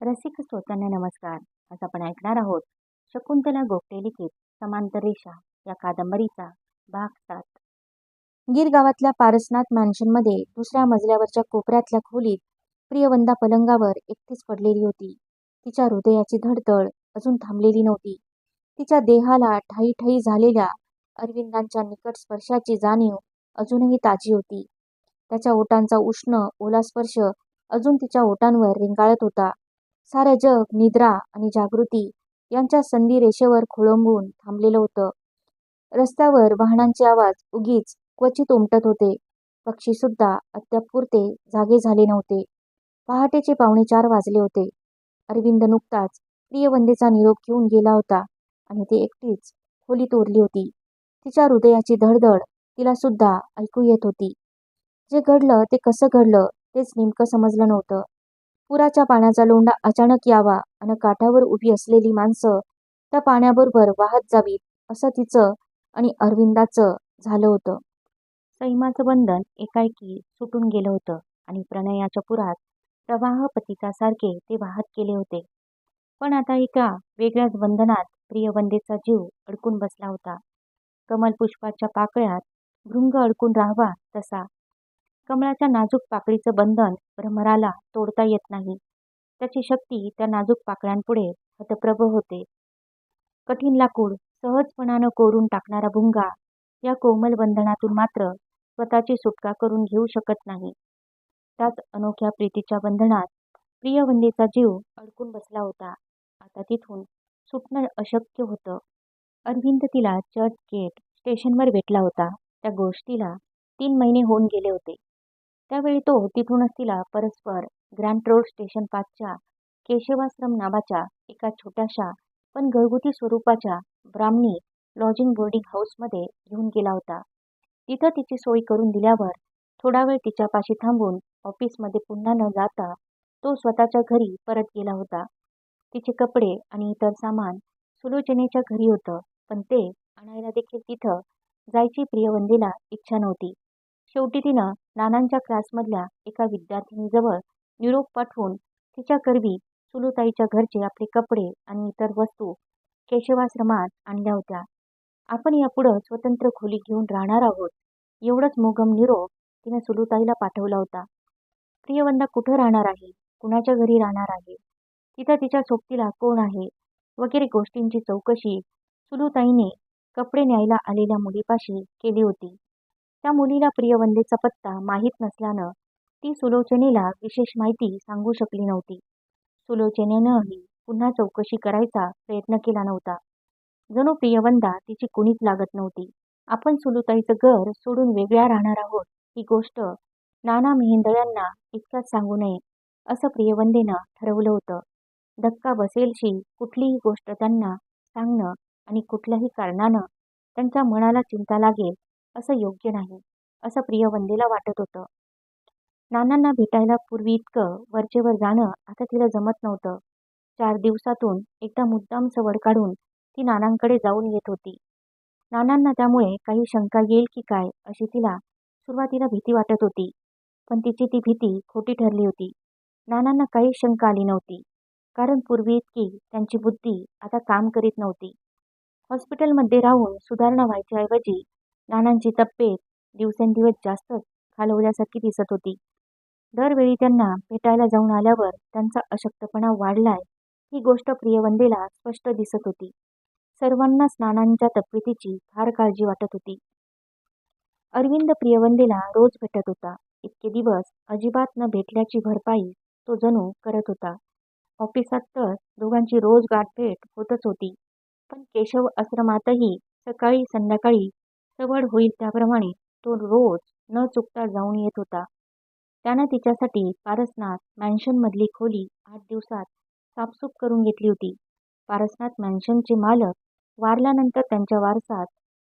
रसिक श्रोत्यांना नमस्कार. आज आपण ऐकणार आहोत शकुंतला गोगटे लिखित समांतर रेषा या कादंबरीचा भाग सात. गीर गावातल्या पारसनाथ मॅन्शनमध्ये दुसऱ्या मजल्यावरच्या कोपऱ्यातल्या खोलीत प्रियवंदा पलंगावर एकटीच पडलेली होती. तिच्या हृदयाची धडधड अजून थांबलेली नव्हती. तिच्या देहाला ठाई ठाई झालेल्या अरविंदांच्या निकट स्पर्शाची जाणीव अजूनही ताजी होती. त्याच्या ओटांचा उष्ण ओला स्पर्श अजून तिच्या ओटांवर रिंगाळत होता. सारं जग निद्रा आणि जागृती यांच्या संधी रेषेवर खोळंबून थांबलेलं होतं. रस्त्यावर वाहनांचे आवाज उगीच क्वचित उमटत होते. पक्षीसुद्धा अत्यापुरते जागे झाले नव्हते. पहाटेचे पावणे चार वाजले होते. अरविंद नुकताच प्रियवंदेचा निरोप घेऊन गेला होता आणि ती एकटीच खोलीत उरली होती. तिच्या हृदयाची धडधड तिला सुद्धा ऐकू येत होती. जे घडलं ते कसं घडलं तेच नेमकं समजलं नव्हतं. पुराच्या पाण्याचा लोंढा अचानक यावा आणि काठावर उभी असलेली माणसं त्या पाण्याबरोबर वाहत जावीत असं तिचं आणि अरविंदाचं झालं होतं. सैमाचं बंधन एकाएकी सुटून गेलं होतं आणि प्रणयाच्या पुरात प्रवाह पतितासारखे ते वाहत गेले होते. पण आता एका वेगळ्याच बंधनात प्रियवंदेचा जीव अडकून बसला होता. कमल पुष्पाच्या पाकळ्यात भृंग अडकून राहावा तसा कमळाच्या नाजूक पाकळीचं बंधन भ्रमराला तोडता येत नाही. त्याची शक्ती त्या नाजूक पाकळ्यांपुढे हतप्रभ होते. कठीण लाकूड सहजपणानं कोरून टाकणारा भुंगा या कोमल बंधनातून मात्र स्वतःची सुटका करून घेऊ शकत नाही. त्याच अनोख्या प्रीतीच्या बंधनात प्रियवंदीचा जीव अडकून बसला होता. आता तिथून सुटणं अशक्य होतं. अरविंद तिला चर्च गेट स्टेशनवर भेटला होता. त्या गोष्टीला तीन महिने होऊन गेले होते. त्यावेळी तो तिथूनच तिला परस्पर ग्रँड रोड स्टेशन पाचच्या केशवाश्रम नावाच्या एका छोट्याशा पण घरगुती स्वरूपाच्या ब्राह्मणी लॉजिंग बोर्डिंग हाऊसमध्ये घेऊन गेला होता. तिथं तिची सोय करून दिल्यावर थोडा वेळ तिच्यापाशी थांबून ऑफिसमध्ये पुन्हा न जाता तो स्वतःच्या घरी परत गेला होता. तिचे कपडे आणि इतर सामान सुलोचनेच्या घरी होतं पण ते आणायला देखील तिथं जायची प्रियवंदीला इच्छा नव्हती. शेवटी तिनं नानांच्या क्लासमधल्या एका विद्यार्थिनीजवळ निरोप पाठवून तिच्या करवी सुलुताईच्या घरचे आपले कपडे आणि इतर वस्तू केशवाश्रमात आणल्या होत्या. आपण यापुढं स्वतंत्र खोली घेऊन राहणार आहोत. एवढंच मोगम निरोप तिनं सुलुताईला पाठवला होता. प्रियवंदा कुठं राहणार आहे? कुणाच्या घरी राहणार आहे? तिथं तिच्या सोबतीला कोण आहे? वगैरे गोष्टींची चौकशी सुलुताईने कपडे न्यायला आलेल्या मुलीपाशी केली होती. त्या मुलीला प्रियवंदेचा पत्ता माहीत नसल्यानं ती सुलोचनेला विशेष माहिती सांगू शकली नव्हती. सुलोचनेनंही पुन्हा चौकशी करायचा प्रयत्न केला नव्हता. जणू प्रियवंदा तिची कुणीच लागत नव्हती. आपण सुलुताईचं घर सोडून वेगळ्या राहणार आहोत ही गोष्ट नाना मेहेंदळ्यांना इतक्याच सांगू नये असं प्रियवंदेनं ठरवलं होतं. धक्का बसेलशी कुठलीही गोष्ट त्यांना सांगणं आणि कुठल्याही कारणानं त्यांच्या मनाला चिंता लागेल असं योग्य नाही असं प्रियवंदेला वाटत होतं. नानांना भेटायला पूर्वी इतकं वरचेवर जाणं आता तिला जमत नव्हतं. चार दिवसातून एकदा मुद्दाम सवड काढून ती नानांकडे जाऊन येत होती. नानांना त्यामुळे काही शंका येईल की काय अशी तिला सुरुवातीला भीती वाटत होती पण तिची ती भीती खोटी ठरली होती. नानांना काही शंका आली नव्हती कारण पूर्वी इतकी त्यांची बुद्धी आता काम करीत नव्हती. हॉस्पिटलमध्ये राहून सुधारणा व्हायच्याऐवजी नानांची तब्येत दिवसेंदिवस जास्तच खालवल्यासारखी दिसत होती. दरवेळी त्यांना भेटायला जाऊन आल्यावर त्यांचा अशक्तपणा वाढलाय ही गोष्ट प्रियवंदेला स्पष्ट दिसत होती. सर्वांनाच नानांच्या तब्येतीची फार काळजी वाटत होती. अरविंद प्रियवंदेला रोज भेटत होता. इतके दिवस अजिबात न भेटल्याची भरपाई तो जणू करत होता. ऑफिसात तर दोघांची रोज गाठभेट होतच होती. पण केशव आश्रमातही सकाळी संध्याकाळी सवड होईल त्याप्रमाणे तो रोज न चुकता जाऊन येत होता. त्यानं तिच्यासाठी पारसनाथ मॅन्शनमधली खोली आठ दिवसात साफसूफ करून घेतली होती. पारसनाथ मॅन्शनचे मालक वारल्यानंतर त्यांच्या वारसात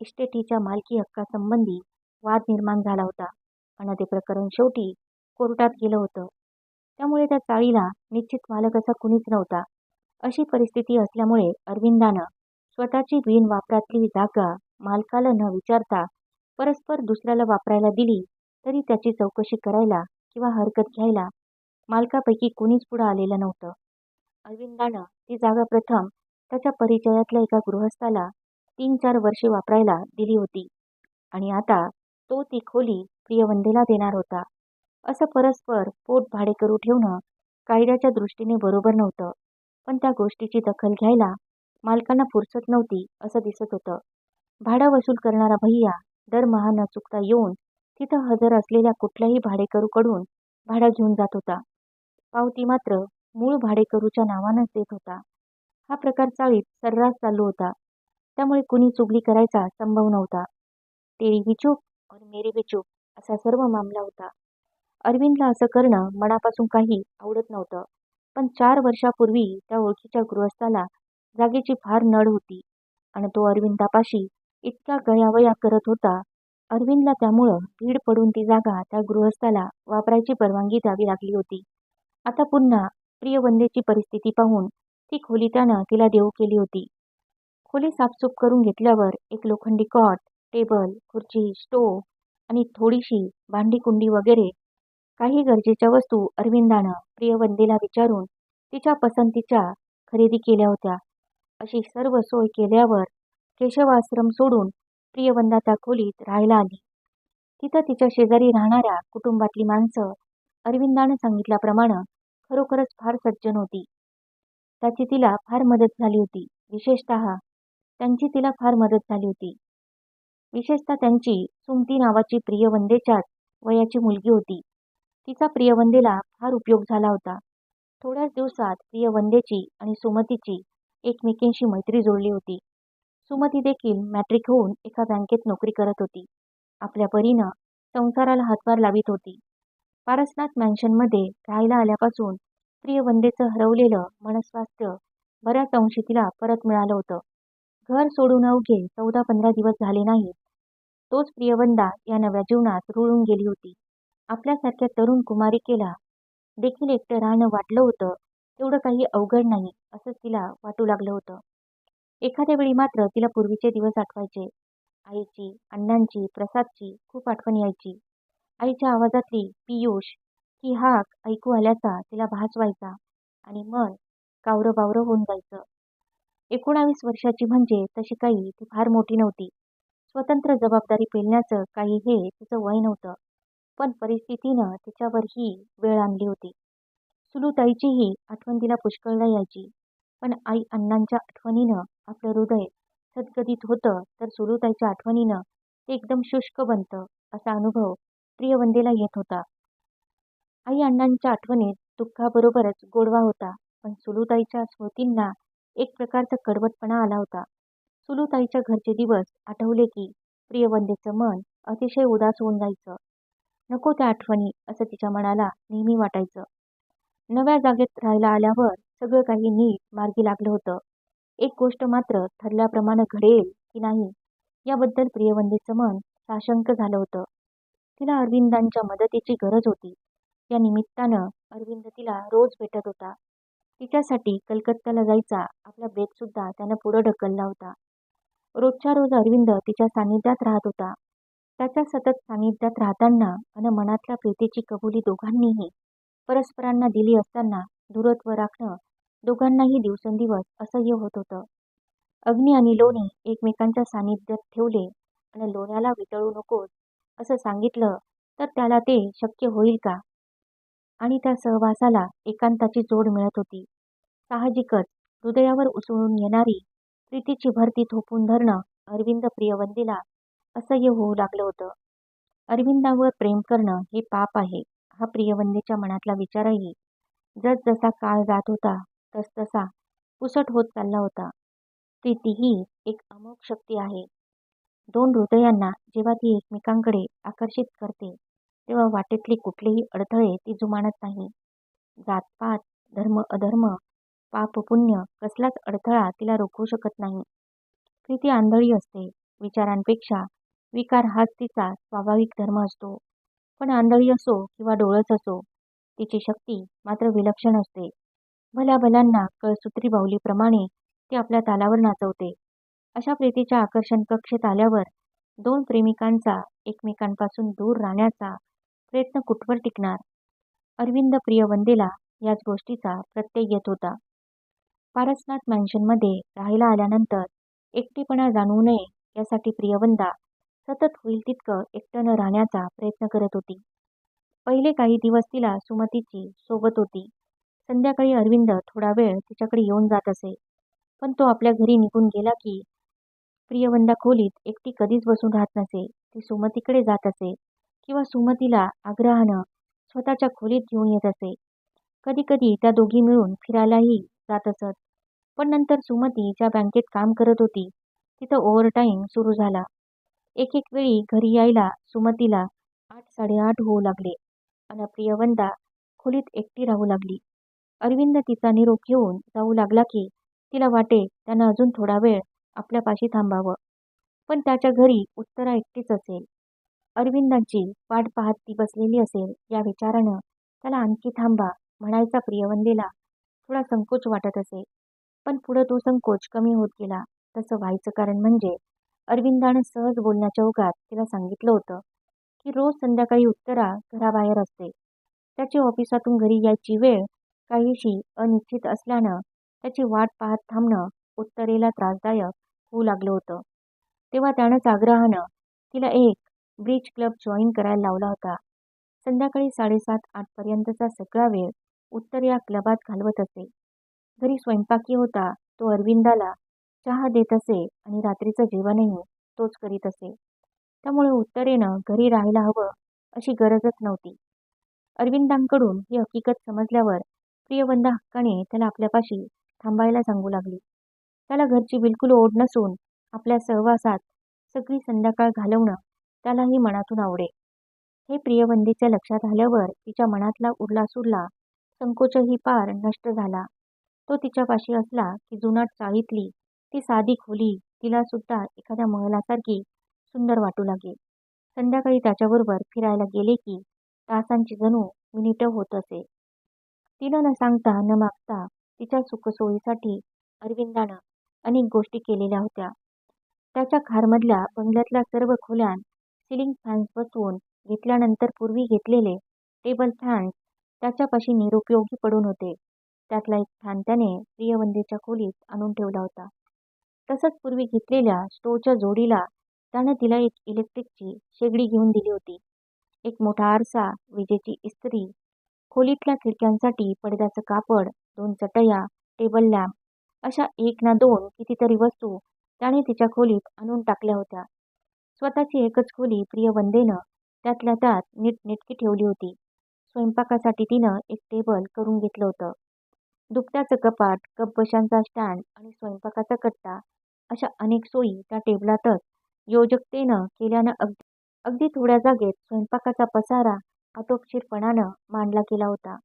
इस्टेटीच्या मालकी हक्कासंबंधी वाद निर्माण झाला होता. आणि ते प्रकरण शेवटी कोर्टात गेलं होतं. त्यामुळे त्या चाळीला निश्चित मालक असा कुणीच नव्हता. अशी परिस्थिती असल्यामुळे अरविंदानं स्वतःची बिनवापरातली जागा मालकाला न विचारता परस्पर दुसऱ्याला वापरायला दिली तरी त्याची चौकशी करायला किंवा हरकत घ्यायला मालकापैकी कुणीच पुढं आलेलं नव्हतं. अरविंदानं ती जागा प्रथम त्याच्या परिचयातल्या एका गृहस्थाला तीन चार वर्षे वापरायला दिली होती आणि आता तो ती खोली प्रियवंदेला देणार होता. असं परस्पर पोट भाडे करू ठेवणं कायद्याच्या दृष्टीने बरोबर नव्हतं पण त्या गोष्टीची दखल घ्यायला मालकांना फुरसत नव्हती असं दिसत होतं. भाडं वसूल करणारा भैया दरमहा न चुकता येऊन तिथं हजर असलेल्या कुठल्याही भाडेकरूकडून भाडं घेऊन जात होता. पावती मात्र मूळ भाडेकरूच्या नावानंच देत होता. हा प्रकार चाळीत सर्रास चालू होता. त्यामुळे कुणी चुगली करायचा संभव नव्हता. तेरी भी चूप और मेरी भी चूप असा सर्व मामला होता. अरविंदला असं करणं मनापासून काही आवडत नव्हतं. पण चार वर्षापूर्वी त्या ओळखीच्या गृहस्थाला जागेची फार नड होती आणि तो अरविंदापाशी इतका गयावया करत होता. अरविंदला त्यामुळं भीड पडून ती जागा त्या गृहस्थाला वापरायची परवानगी द्यावी लागली होती. आता पुन्हा प्रियवंदेची परिस्थिती पाहून ती खोली त्यानं तिला देऊ केली होती. खोली साफसूफ करून घेतल्यावर एक लोखंडी कॉट टेबल खुर्ची स्टोव आणि थोडीशी भांडी कुंडी वगैरे काही गरजेच्या वस्तू अरविंदानं प्रियवंदेला विचारून तिच्या पसंतीच्या खरेदी केल्या होत्या. अशी सर्व सोय केल्यावर केशवाश्रम सोडून प्रियवंदा त्या खोलीत राहायला आली. तिथं तिच्या शेजारी राहणाऱ्या कुटुंबातली माणसं अरविंदानं सांगितल्याप्रमाणे खरोखरच फार सज्जन होती. त्याची तिला फार मदत झाली होती. विशेषत त्यांची तिला फार मदत झाली होती. विशेषतः त्यांची सुमती नावाची प्रियवंदेच्याच वयाची मुलगी होती. तिचा प्रियवंदेला फार उपयोग झाला होता. थोड्याच दिवसात प्रियवंदेची आणि सुमतीची एकमेकींशी मैत्री जोडली होती. सुमती देखील मॅट्रिक होऊन एका बँकेत नोकरी करत होती. आपल्या परीनं संसाराला हातभार लावित होती. पारसनाथ मॅन्शनमध्ये राहायला आल्यापासून प्रियवंदेचं हरवलेलं मनस्वास्थ्य बऱ्याच अंशी तिला परत मिळालं होतं. घर सोडून अवघे चौदा पंधरा दिवस झाले नाहीत तोच प्रियवंदा या नव्या जीवनात रुळून गेली होती. आपल्यासारख्या तरुण कुमारिकेला देखील एकटं राहणं वाटलं होतं तेवढं काही अवघड नाही असं तिला वाटू लागलं होतं. एखाद्या वेळी मात्र तिला पूर्वीचे दिवस आठवायचे. आईची अण्णांची प्रसादची खूप आठवण यायची. आईच्या आवाजातली पियुष ही हाक ऐकू आल्याचा तिला भास व्हायचा आणि मन कावरं बावरं होऊन जायचं. एकोणावीस वर्षाची म्हणजे तशी काही ती फार मोठी नव्हती. स्वतंत्र जबाबदारी पेलण्याचं काही हे तिचं वय नव्हतं. पण परिस्थितीनं तिच्यावर ही वेळ आणली होती. सुलूताईचीही आठवण तिला पुष्कळदा यायची. पण आई अण्णांच्या आठवणीनं आपलं हृदय सदगदित होतं तर सुलूताईच्या आठवणीनं ते एकदम शुष्क बनतं असा अनुभव प्रियवंदेला येत होता. आई अण्णांच्या आठवणीत दुःखाबरोबरच गोडवा होता पण सुलूताईच्या स्मृतींना एक प्रकारचा कडवटपणा आला होता. सुलूताईच्या घरचे दिवस आठवले की प्रियवंदेचं मन अतिशय उदास होऊन जायचं. नको त्या आठवणी असं तिच्या मनाला नेहमी वाटायचं. नव्या जागेत राहायला आल्यावर सगळं काही नीट मार्गी लागलं होतं. एक गोष्ट मात्र ठरल्याप्रमाणे घडेल की नाही याबद्दल प्रियवंदीचं मन साशंक झालं होतं. तिला अरविंदांच्या मदतीची गरज होती. या निमित्तानं अरविंद तिला रोज भेटत होता. तिच्यासाठी कलकत्त्याला जायचा आपला बेतसुद्धा त्यानं पुढं ढकलला होता. रोजच्या रोज अरविंद तिच्या सान्निध्यात राहत होता. त्याच्या सतत सान्निध्यात राहताना अन मनातल्या प्रीतीची कबुली दोघांनीही परस्परांना दिली असताना दूरत्व राखणं दोघांनाही दिवसेंदिवस असह्य होत होतं. अग्नी आणि लोणी एकमेकांच्या सान्निध्यात ठेवले आणि लोण्याला वितळू नकोस असं सांगितलं तर त्याला ते शक्य होईल का? आणि त्या सहवासाला एकांताची जोड मिळत होती. साहजिकच हृदयावर उसळून येणारी प्रीतीची भरती थोपून धरणं अरविंद प्रियवंदीला असह्य होऊ लागलं होतं. अरविंदावर प्रेम करणं हे पाप आहे हा प्रियवंदीच्या मनातला विचारही जसजसा काळ जात होता तसतसा पुसट होत चालला होता. प्रीती ही एक अमोघ शक्ती आहे. दोन हृदयांना जेव्हा ती एकमेकांकडे आकर्षित करते तेव्हा वाटेतले कुठलेही अडथळे ती जुमानत नाही. जातपात धर्म अधर्म पाप पुण्य कसलाच अडथळा तिला रोखू शकत नाही. प्रीती आंधळी असते. विचारांपेक्षा विकार हाच तिचा स्वाभाविक धर्म असतो. पण आंधळी असो किंवा डोळस असो तिची शक्ती मात्र विलक्षण असते. भल्या भल्यांना कळसूत्री बाहुलीप्रमाणे ती आपल्या तालावर नाचवते. अशा प्रीतीच्या आकर्षण कक्षेत आल्यावर दोन प्रेमिकांचा एकमेकांपासून दूर राहण्याचा प्रयत्न कुठवर टिकणार? अरविंद प्रियवंदेला याच गोष्टीचा प्रत्यय येत होता. पारसनाथ मॅन्शनमध्ये राहायला आल्यानंतर एकटेपणा जाणवू नये यासाठी प्रियवंदा सतत होईल तितकं एकटं न राहण्याचा प्रयत्न करत होती. पहिले काही दिवस तिला सुमतीची सोबत होती. संध्याकाळी अरविंद थोडा वेळ तिच्याकडे येऊन जात असे. पण तो आपल्या घरी निघून गेला की प्रियवंदा खोलीत एकटी कधीच बसून राहत नसे. ती सुमतीकडे जात असे किंवा सुमतीला आग्रहानं स्वतःच्या खोलीत घेऊन येत असे. कधी कधी त्या दोघी मिळून फिरायलाही जात असत. पण नंतर सुमती ज्या बँकेत काम करत होती तिथं ओव्हरटाईम सुरू झाला. एक एक वेळी घरी यायला सुमतीला आठ साडेआठ होऊ लागले. आणि प्रियवंदा खोलीत एकटी राहू लागली. अरविंद तिचा निरोप घेऊन जाऊ लागला की तिला वाटे त्यानं अजून थोडा वेळ आपल्यापाशी थांबावं. पण त्याच्या घरी उत्तरा एकटीच असेल. अरविंदांची वाट पाहत ती बसलेली असेल. या विचारानं त्याला आणखी थांबा म्हणायचा प्रियवंदेला थोडा संकोच वाटत असे. पण पुढं तो संकोच कमी होत गेला. तसं व्हायचं कारण म्हणजे अरविंदानं सहज बोलण्याच्या ओघात तिला सांगितलं होतं. की रोज संध्याकाळी उत्तरा घराबाहेर असते. त्याची ऑफिसातून घरी यायची वेळ काहीशी अनिश्चित असल्यानं त्याची वाट पाहत थांबणं उत्तरेला त्रासदायक होऊ लागलं होतं. तेव्हा त्यानंच आग्रहानं तिला एक ब्रिज क्लब जॉईन करायला लावला होता. संध्याकाळी साडेसात आठपर्यंतचा सगळा वेळ उत्तर या क्लबात घालवत असे. घरी स्वयंपाकी होता तो अरविंदाला चहा देत असे आणि रात्रीचं जेवणही तोच करीत असे. त्यामुळे उत्तरेनं घरी राहायला हवं अशी गरजच नव्हती. अरविंदांकडून ही हकीकत समजल्यावर प्रियवंदा हक्काने त्याला आपल्यापाशी थांबायला सांगू लागली. त्याला घरची बिलकुल ओढ नसून आपल्या सहवासात सगळी संध्याकाळ घालवणं त्यालाही मनातून आवडे. हे प्रियवंदीच्या लक्षात आल्यावर तिच्या मनातला उरला सुरला संकोचही पार नष्ट झाला. तो तिच्यापाशी असला की जुनाट चाळीतली ती साधी खोली तिला सुद्धा एखाद्या महलासारखी सुंदर वाटू लागे संध्याकाळी त्याच्याबरोबर फिरायला गेले की तासांची जणू मिनिटं होत असे. तिनं न सांगता न मागता तिच्या सुखसोयीसाठी अरविंदानं अनेक गोष्टी केलेल्या होत्या. त्याच्या खारमधल्या बंगल्यातल्या सर्व खोल्यात सिलिंग फॅन्स बसवून घेतल्यानंतर पूर्वी घेतलेले टेबल फॅन्स त्याच्यापाशी निरुपयोगी पडून होते. त्यातला एक फॅन त्याने प्रियवंदेच्या खोलीत आणून ठेवला होता. तसंच पूर्वी घेतलेल्या स्टोच्या जोडीला त्यानं तिला एक इलेक्ट्रिकची शेगडी घेऊन दिली होती. एक मोठा आरसा विजेची इस्त्री खोलीतल्या खिडक्यांसाठी पडद्याचं कापड दोन चटया टेबल लॅम्प अशा एक ना दोन कितीतरी वस्तू त्याने तिच्या खोलीत आणून टाकल्या होत्या. स्वतःची एकच खोली प्रियवंदेनं त्यातल्या त्यात नीटनेटकी ठेवली होती. स्वयंपाकासाठी तिनं एक टेबल करून घेतलं होतं. दुपट्याचं कपाट कपबशांचा स्टँड आणि स्वयंपाकाचा कट्टा अशा अनेक सोयी त्या टेबलातच योजकतेनं केल्यानं अगदी अगदी थोड्या जागेत स्वयंपाकाचा पसारा आटोपशीरपणानं मांडला गेला होता.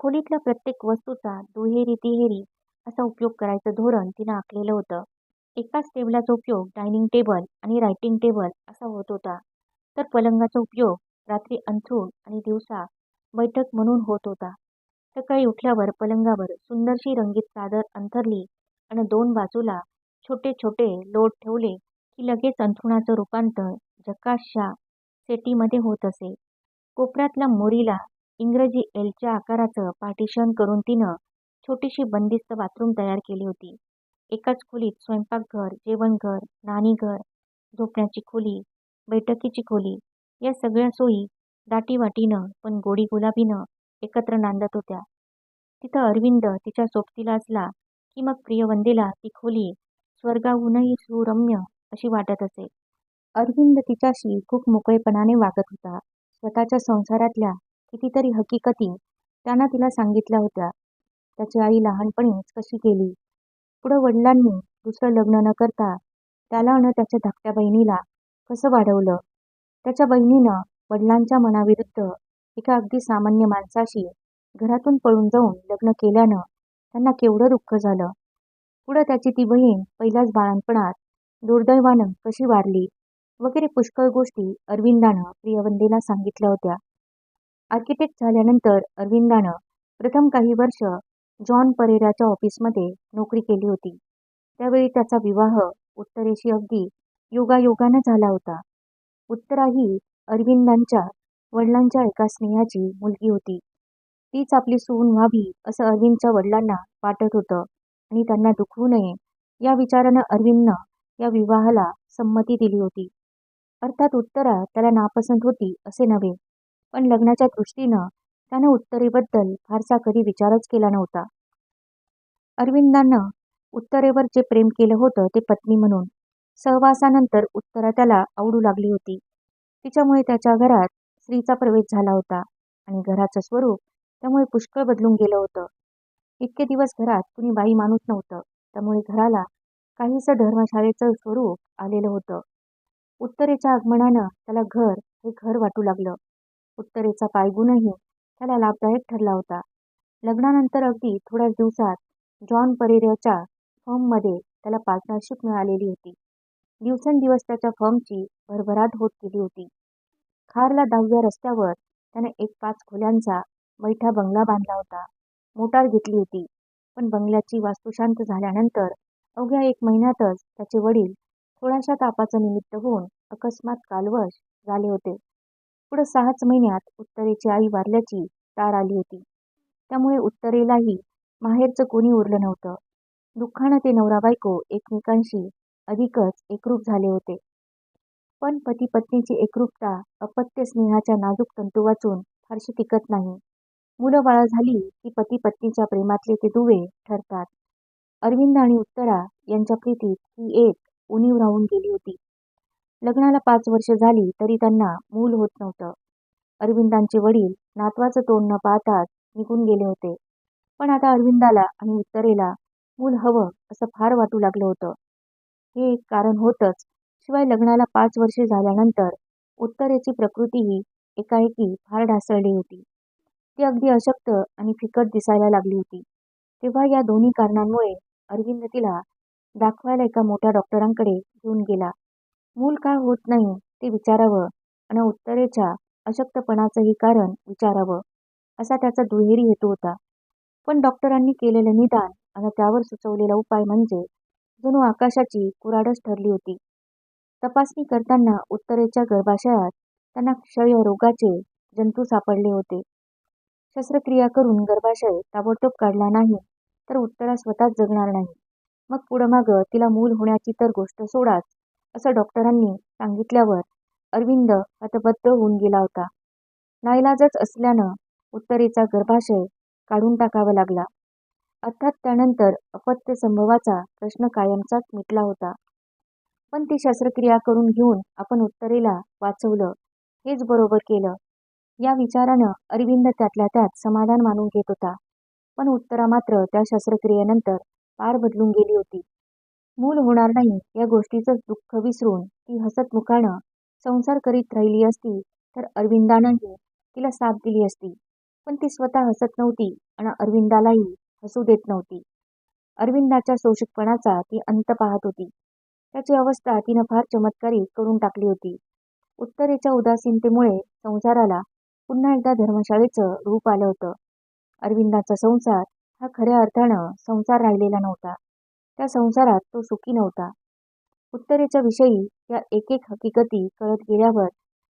खोलीतल्या प्रत्येक वस्तूचा दुहेरी तिहेरी असा उपयोग करायचं धोरण तिनं आखलेलं होतं. एकाच टेबलाचा उपयोग डायनिंग टेबल आणि रायटिंग टेबल असा होत होता. तर पलंगाचा उपयोग रात्री अंथरूण आणि दिवसा बैठक म्हणून होत होता. सकाळी उठल्यावर पलंगावर सुंदरशी रंगीत चादर अंथरली आणि दोन बाजूला छोटे छोटे लोट ठेवले की लगेच अंथरुणाचं रूपांतर झकासशा सेटीमध्ये होत असे. कोपऱ्यातल्या मोरीला इंग्रजी एलच्या आकाराचं पार्टिशन करून तिनं छोटीशी बंदिस्त बाथरूम तयार केली होती. एकाच खोलीत स्वयंपाकघर जेवणघर नाणीघर झोपण्याची खोली बैठकीची खोली या सगळ्या सोयी दाटीवाटीनं पण गोडी गुलाबीनं एकत्र नांदत होत्या. तिथं अरविंद तिच्या सोबतीला असला की मग प्रियवंदेला ती खोली स्वर्गाहूनही सुरम्य अशी वाटत असे. अरविंद तिच्याशी खूप मोकळेपणाने वागत होता. स्वतःच्या संसारातल्या कितीतरी हकीकती त्यानं तिला सांगितल्या होत्या. त्याची आई लहानपणीच कशी गेली पुढं वडिलांनी दुसरं लग्न न करता त्याला आणि त्याच्या धाकट्या बहिणीला कसं वाढवलं? त्याच्या बहिणीनं वडिलांच्या मनाविरुद्ध एका अगदी सामान्य माणसाशी घरातून पळून जाऊन लग्न केल्यानं त्यांना केवढं दुःख झालं. पुढं त्याची ती बहीण पहिल्याच बाळणपणात दुर्दैवानं कशी वारली? वगैरे पुष्कळ गोष्टी अरविंदानं प्रियवंदेला सांगितल्या होत्या. आर्किटेक्ट झाल्यानंतर अरविंदानं प्रथम काही वर्ष जॉन परेराच्या ऑफिसमध्ये नोकरी केली होती. त्यावेळी त्याचा विवाह उत्तरेशी अगदी योगायोगानं झाला होता. उत्तरा ही अरविंदांच्या वडिलांच्या एका स्नेहाची मुलगी होती. तीच आपली सून व्हावी असं अरविंदच्या वडिलांना वाटत होतं आणि त्यांना दुखवू नये या विचारानं अरविंदनं या विवाहाला संमती दिली होती. अर्थात उत्तरा त्याला नापसंत होती असे नव्हे. पण लग्नाच्या दृष्टीनं त्यानं उत्तरेबद्दल फारसा कधी विचारच केला नव्हता. अरविंदानं उत्तरेवर जे प्रेम केलं होतं ते पत्नी म्हणून सहवासानंतर उत्तरा त्याला आवडू लागली होती. तिच्यामुळे त्याच्या घरात स्त्रीचा प्रवेश झाला होता आणि घराचं स्वरूप त्यामुळे पुष्कळ बदलून गेलं होतं. इतके दिवस घरात कुणी बाई माणूस नव्हतं त्यामुळे घराला काहीसं धर्मशाळेचं स्वरूप आलेलं होतं. उत्तरेच्या आगमनानं त्याला घर हे घर वाटू लागलं. उत्तरेचा पायगुणही त्याला लाभदायक ठरला होता. लग्नानंतर अगदी थोड्याच दिवसात जॉन परेराच्या फॉर्ममध्ये त्याला पार्टनरशिप मिळालेली होती. दिवसेंदिवस त्याच्या फॉर्मची भरभराट होत गेली होती. खारला दहाव्या रस्त्यावर त्याने एक पाच खोल्यांचा बैठा बंगला बांधला होता. मोटार घेतली होती पण बंगल्याची वास्तुशांत झाल्यानंतर अवघ्या एक महिन्यातच त्याचे वडील थोड्याशा तापाचं निमित्त होऊन अकस्मात कालवश झाले होते. पुढं सहाच महिन्यात उत्तरेची आई वारल्याची तार आली होती. त्यामुळे उत्तरेलाही माहेरचं कोणी उरलं नव्हतं. दुःखानं ते नवरा बायको एकमेकांशी अधिकच एकरूप झाले होते. पण पती पत्नीची एकरूपता अपत्य स्नेहाच्या नाजूक तंतू वाचून फारशी टिकत नाही. मुलं बाळा झाली की पती पत्नीच्या प्रेमातले ते दुवे ठरतात. अरविंद आणि उत्तरा यांच्या प्रीतीत ही एक उणीव राहून गेली होती. लग्नाला पाच वर्ष झाली तरी त्यांना मूल होत नव्हतं. अरविंदांचे वडील नातवाचं तोंड न पाहताच निघून गेले होते. पण आता अरविंदाला आणि उत्तरेला मूल हवं असं फार वाटू लागलं होतं. हे एक कारण होतच. शिवाय लग्नाला पाच वर्षे झाल्यानंतर उत्तरेची प्रकृतीही एकाएकी फार ढासळली होती. ती अगदी अशक्त आणि फिकट दिसायला लागली होती. तेव्हा या दोन्ही कारणांमुळे अरविंद तिला दाखवायला एका मोठ्या डॉक्टरांकडे घेऊन गेला. मूल का होत नाही ते विचारावं आणि उत्तरेच्या अशक्तपणाचंही कारण विचारावं असा त्याचा दुहेरी हेतू होता. पण डॉक्टरांनी केलेलं निदान आणि त्यावर सुचवलेला उपाय म्हणजे जणू आकाशाची कुराडस ठरली होती. तपासणी करताना उत्तरेच्या गर्भाशयात त्यांना क्षय रोगाचे जंतू सापडले होते. शस्त्रक्रिया करून गर्भाशय ताबडतोब काढला नाही. तर उत्तरा स्वतःच जगणार नाही. मग पुढं मागं तिला मूल होण्याची तर गोष्ट सोडाच असं डॉक्टरांनी सांगितल्यावर अरविंद हतबद्ध होऊन गेला होता. नाईलाजच असल्यानं उत्तरेचा गर्भाशय काढून टाकावा लागला. अर्थात त्यानंतर अपत्य संभवाचा प्रश्न कायमचाच मिटला होता. पण ती शस्त्रक्रिया करून घेऊन आपण उत्तरेला वाचवलं हेच बरोबर केलं. या विचारानं अरविंद त्यातल्या त्यात समाधान मानून घेत होता. पण उत्तरा मात्र त्या शस्त्रक्रियेनंतर पार बदलून गेली होती. मूल होणार नाही या गोष्टीचं दुःख विसरून ती हसत मुखानं संसार करीत राहिली असती तर अरविंदानंही तिला साथ दिली असती. पण ती स्वतः हसत नव्हती आणि अरविंदालाही हसू देत नव्हती. अरविंदाच्या शोषकपणाचा ती अंत पाहत होती. त्याची अवस्था तिनं फार चमत्कारी करून टाकली होती. उत्तरेच्या उदासीनतेमुळे संसाराला पुन्हा एकदा धर्मशाळेचं रूप आलं होतं. अरविंदाचा संसार हा खऱ्या अर्थानं संसार राहिलेला नव्हता. त्या संसारात तो सुखी नव्हता. उत्तरेच्या विषयी या एक एक हकीकती कळत गेल्यावर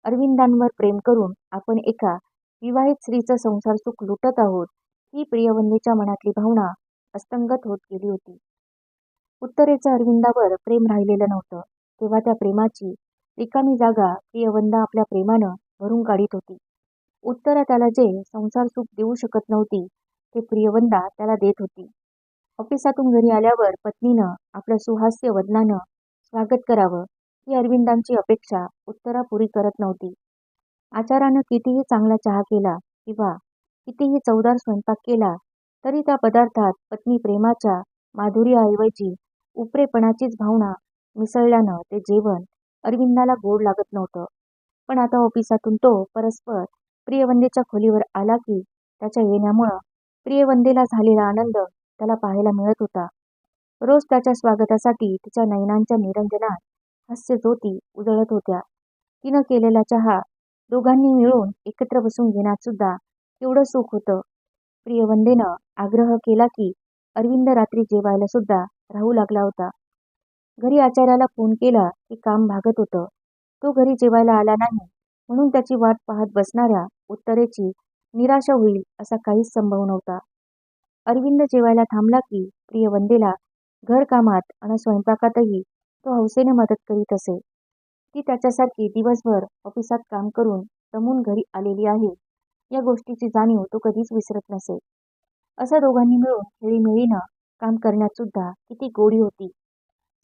अरविंदांवर प्रेम करून आपण एका विवाहित स्त्रीचं संसार सुख लुटत आहोत ही प्रियवंदेच्या मनातली भावना अस्तंगत होत गेली होती. उत्तरेचं अरविंदावर प्रेम राहिलेलं नव्हतं. तेव्हा त्या प्रेमाची रिकामी जागा प्रियवंदा आपल्या प्रेमानं भरून काढीत होती. उत्तरा त्याला जे संसार सुख देऊ शकत नव्हती ते प्रियवंदा त्याला देत होती. ऑफिसातून घरी आल्यावर पत्नीनं आपलं सुहास्य वदनानं स्वागत करावं ही अरविंदांची अपेक्षा उत्तरा पुरी करत नव्हती. आचारानं कितीही चांगला चहा केला किंवा कितीही चवदार स्वयंपाक केला तरी त्या पदार्थात पत्नी प्रेमाच्या माधुर्याऐवजी उपरेपणाचीच भावना मिसळल्यानं ते जेवण अरविंदाला गोड लागत नव्हतं. पण आता ऑफिसातून तो परस्पर प्रियवंदेच्या खोलीवर आला की त्याच्या येण्यामुळं प्रियवंदेला झालेला आनंद त्याला पाहायला मिळत होता. रोज त्याच्या स्वागतासाठी तिच्या नयनांच्या निरंजनात हास्य ज्योती उजळत होत्या. तिनं केलेला चहा दोघांनी मिळून एकत्र बसून घेण्यात सुद्धा केवढं सुख होतं. प्रियवंदेनं आग्रह केला की अरविंद रात्री जेवायला सुद्धा राहू लागला होता. घरी आचार्याला फोन केला की काम भागत होतं. तो घरी जेवायला आला नाही. म्हणून त्याची वाट पाहत बसणाऱ्या उत्तरेची निराशा होईल असा काहीच संभव नव्हता. अरविंद जेवायला थांबला की प्रियवंदेला घरकामात आणि स्वयंपाकातही तो हौसेने मदत करीत असे. ती त्याच्यासारखी दिवसभर ऑफिसात काम करून दमून घरी आलेली आहे. या गोष्टीची जाणीव तो कधीच विसरत नसे. असं दोघांनी मिळून खेळीमेळीनं काम करण्यात सुद्धा किती गोडी होती.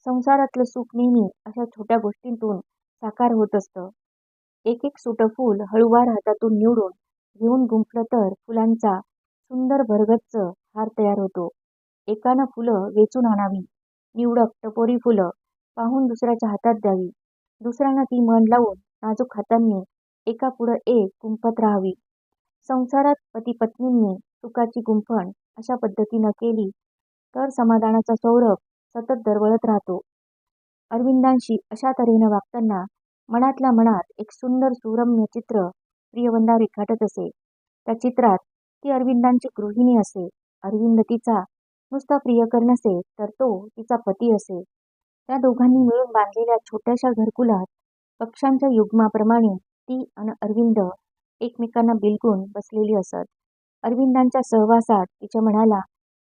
संसारातलं सुख नेहमी अशा छोट्या गोष्टींतून साकार होत असतं. एक एक सुटं फूल हळूवार हातातून निवडून घेऊन गुंफलं तर फुलांचा सुंदर भरगच्च हार तयार होतो. एकानं फुलं वेचून आणावी. निवडक टपोरी फुलं पाहून दुसऱ्याच्या हातात द्यावी. दुसऱ्यानं ती मन लावून नाजूक हातांनी एका पुढं एक गुंफत राहावी. संसारात पती पत्नींनी सुखाची गुंफण अशा पद्धतीनं केली तर समाधानाचा सौरभ सतत दरवळत राहतो. अरविंदांशी अशा तऱ्हेनं वागताना मनातल्या मनात एक सुंदर सुरम्य चित्र प्रियवंदा रेखाटत असे. त्या चित्रात ती अरविंदांची गृहिणी असे. अरविंद तिचा नुसता प्रियकर नसे तर तो तिचा पती असे. त्या दोघांनी मिळून बांधलेल्या छोट्याशा घरकुलात पक्ष्यांच्या युग्माप्रमाणे ती आणि अरविंद एकमेकांना बिलगून बसलेली असत. अरविंदांच्या सहवासात तिच्या मनाला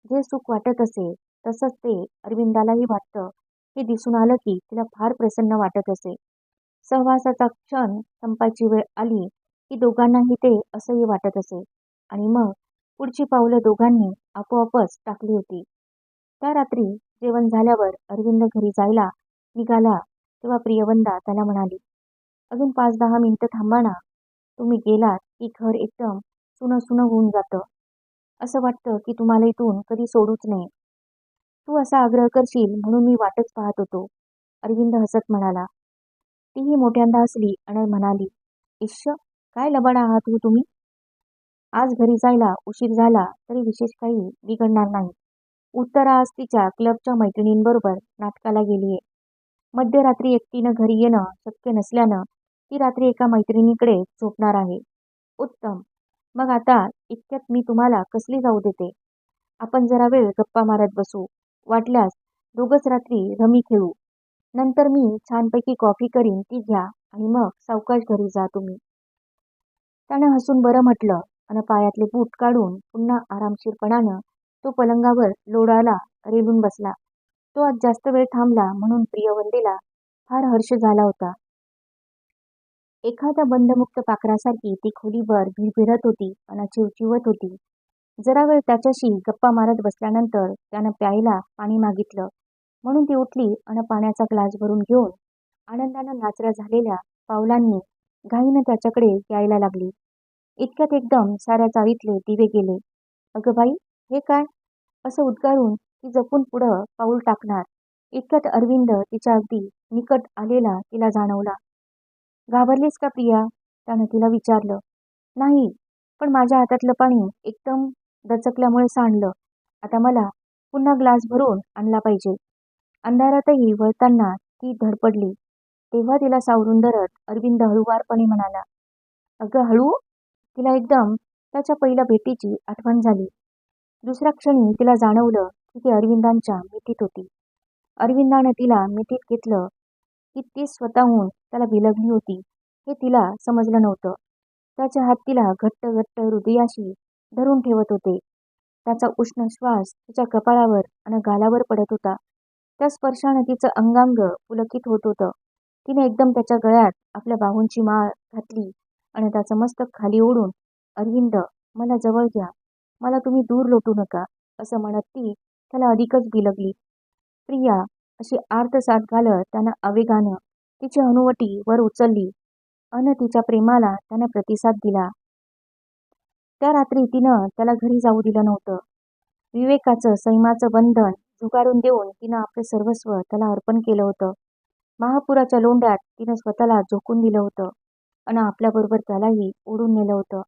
जे सुख वाटत असे तसंच ते अरविंदालाही वाटतं. हे दिसून आलं की तिला फार प्रसन्न वाटत असे. सहवासाचा क्षण संपायची वेळ आली की दोघांनाही ते असंही वाटत असे. आणि मग पुढची पावलं दोघांनी आपोआपच टाकली होती. त्या रात्री जेवण झाल्यावर अरविंद घरी जायला निघाला तेव्हा प्रियवंदा त्याला म्हणाली अजून पाच दहा मिनिटं थांबा ना. तुम्ही गेलात की घर एकदम सुनं सुनं होऊन जातं. असं वाटतं की तुम्हाला इथून कधी सोडूच नये. तू असा आग्रह करशील म्हणून मी वाटच पाहत होतो. अरविंद हसत म्हणाला तीही मोठ्यांदा हसली आणि म्हणाली इश्श काय लबाड आहात हो तुम्ही? आज घरी जायला उशीर झाला तरी विशेष काही बिघडणार नाही. उत्तरा आज तिच्या क्लबच्या मैत्रिणींबरोबर नाटकाला गेलीये. मध्यरात्री एकटीनं घरी येणं शक्य नसल्यानं ती रात्री एका मैत्रिणीकडे झोपणार आहे. उत्तम मग आता इतक्यात मी तुम्हाला कसली जाऊ देते? आपण जरा वेळ गप्पा मारत बसू. वाटल्यास दोघंच रात्री रमी खेळू. नंतर मी छानपैकी कॉफी करीन ती घ्या आणि मग सावकाश घरी जा तुम्ही. त्यानं हसून बरं म्हटलं आणि पायातले बूट काढून पुन्हा आरामशीरपणानं तो पलंगावर लोडाला रेलून बसला. तो आज जास्त वेळ थांबला म्हणून प्रियवंदेला फार हर्ष झाला होता. एखाद्या बंदमुक्त पाखरासारखी ती खोलीभर भिरभिरत होती आणि चिवचिवत होती. जरा वेळ त्याच्याशी गप्पा मारत बसल्यानंतर त्यानं प्यायला पाणी मागितलं. म्हणून ती उठली आणि पाण्याचा ग्लास भरून घेऊन आनंदानं नाचऱ्या झालेल्या पावलांनी घाईनं त्याच्याकडे यायला लागली. इतक्यात एकदम साऱ्या चावीतले दिवे गेले. अगं बाई हे काय? असं उद्गारून ती जपून पुढं पाऊल टाकणार. इतक्यात अरविंद तिच्या अगदी निकट आलेला तिला जाणवला. घाबरलीस का प्रिया? त्यानं तिला विचारलं. नाही पण माझ्या हातातलं पाणी एकदम दचकल्यामुळे सांडलं. आता मला पुन्हा ग्लास भरून आणला पाहिजे. अंधारातही वळताना ती धडपडली. तेव्हा तिला सावरून धरत अरविंद हळूवारपणे म्हणाला अगं हळू तिला एकदम त्याच्या पहिल्या भेटीची आठवण झाली. दुसऱ्या क्षणी तिला जाणवलं की ती अरविंदांच्या मिठीत होती. अरविंदानं तिला मिठीत घेतलं की ती स्वतःहून त्याला विलगली होती. हे तिला समजलं नव्हतं. त्याच्या हात तिला घट्ट घट्ट हृदयाशी धरून ठेवत होते. त्याचा उष्ण श्वास तिच्या कपाळावर आणि गालावर पडत होता. त्या स्पर्शानं तिचं अंगांग पुलकित होत होतं. तिने एकदम त्याच्या गळ्यात आपल्या बाहूंची माळ घातली आणि त्याचं मस्तक खाली ओढून अरविंद मला जवळ घ्या. मला तुम्ही दूर लोटू नका असं म्हणत ती त्याला अधिकच बिलगली. प्रिया अशी आर्तसाद घालत त्यानं आवेगानं तिची हनुवटी वर उचलली. अन तिच्या प्रेमाला त्यानं प्रतिसाद दिला. त्या रात्री तिनं त्याला घरी जाऊ दिलं नव्हतं. विवेकाचं सैमाचं बंधन झुगारून देऊन तिनं आपलं सर्वस्व त्याला अर्पण केलं होतं. महापुराच्या लोंढ्यात तिनं स्वतःला झोकून दिलं होतं आणि आपल्याबरोबर त्यालाही ओढून नेलं होतं.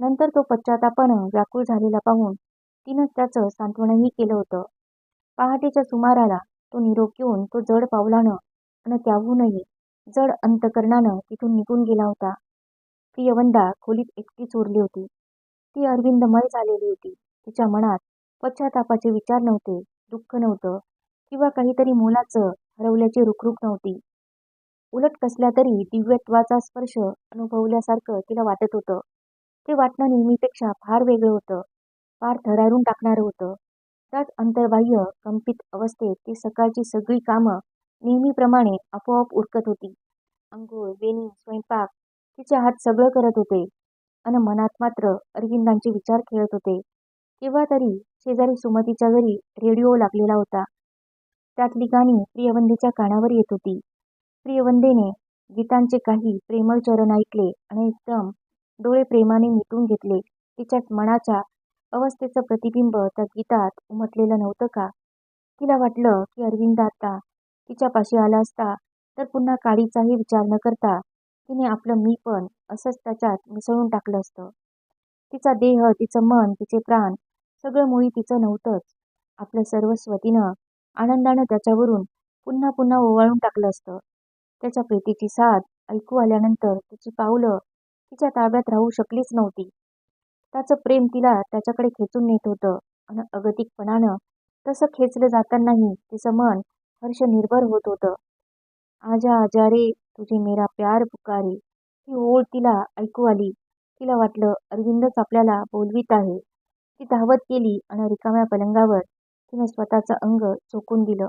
नंतर तो पश्चातापानं व्याकुळ झालेला पाहून तिनं त्याचं सांत्वनही केलं होतं. पहाटेच्या सुमाराला तो निरोप घेऊन तो जड पावलानं आणि त्याहूनही जड अंतकरणानं तिथून निघून गेला होता. ती यवंदा खोलीत एकटीच उरली होती. ती अरविंदमय झालेली होती. तिच्या मनात पश्चातापाचे विचार नव्हते. दुःख नव्हतं किंवा काहीतरी मोलाचं हरवल्याची रुखरुख नव्हती उलट कसल्या तरी दिव्यत्वाचा स्पर्श अनुभवल्यासारखं तिला वाटत होतं ते वाटणं नेहमीपेक्षा फार वेगळं होतं फार थरारून टाकणारं होतं. त्याच अंतर्बाह्य कंपित अवस्थेत ती सकाळची सगळी कामं नेहमीप्रमाणे आपोआप उरकत होती. अंघोळ, वेणी, स्वयंपाक तिचे हात सगळं करत होते. अन मनात मात्र अरविंदांचे विचार खेळत होते. केव्हा तरी शेजारी सुमतीच्या घरी रेडिओ लागलेला होता. त्यातली गाणी प्रियवंदेच्या कानावर येत होती. प्रियवंदेने गीतांचे काही प्रेमळ चरण ऐकले अन एकदम डोळे प्रेमाने मिटून घेतले. तिच्या मनाच्या अवस्थेचं प्रतिबिंब त्या गीतात उमटलेलं नव्हतं का? तिला वाटलं की अरविंद आता तिच्यापाशी आला असता तर पुन्हा काडीचाही विचार न करता तिने आपलं मी पण असंच त्याच्यात मिसळून टाकलं असतं. तिचा देह, तिचं मन, तिचे प्राण सगळं मुळी तिचं नव्हतंच. आपलं सर्वस्व तिनं आनंदानं त्याच्यावरून पुन्हा पुन्हा ओवाळून टाकलं असतं. त्याच्या प्रीतीची साथ ऐकू आल्यानंतर तिची पावलं तिच्या ताब्यात राहू शकलीच नव्हती. त्याचं प्रेम तिला त्याच्याकडे खेचून नेत होतं अन अगतिकपणानं तसं खेचलं जातानाही तिचं मन हर्ष निर्भर होत होतं. आजा आजा रे तुझे मेरा प्यार पुकारे ही ओळ तिला ऐकू आली. तिला वाटलं अरविंदच आपल्याला बोलवीत आहे. ती धावत गेली अन रिकाम्या पलंगावर तिने स्वतःचं अंग झोकून दिलं.